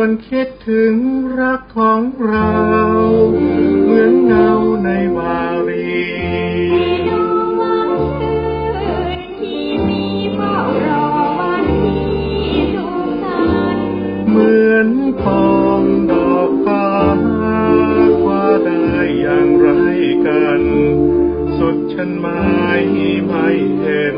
ครวญคิดถึงรักของเรา เหมือนเงาในวารีดวงวันคืนที่มีเฝ้ารอวันที่สุขันเหมือนปองดอกฟ้าคว้าได้อย่างไรกัน สุดฉันไม่ไม่เห็น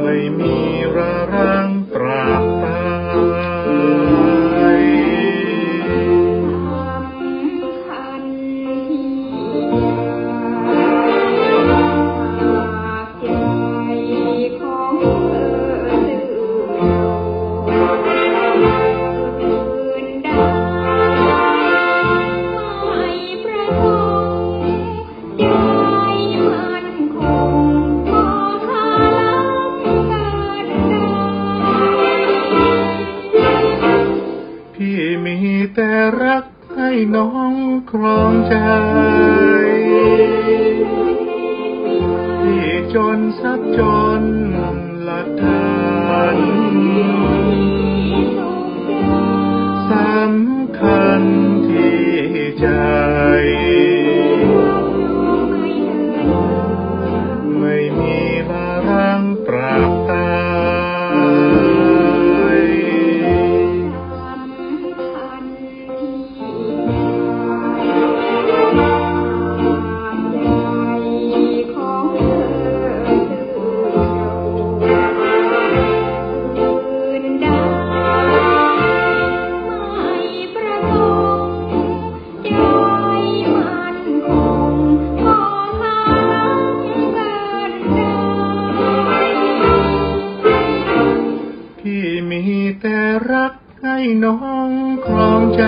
ไม่มีระรังตร พี่มีแต่รักให้น้องครองใจพี่จนสับจน น้องครองใจ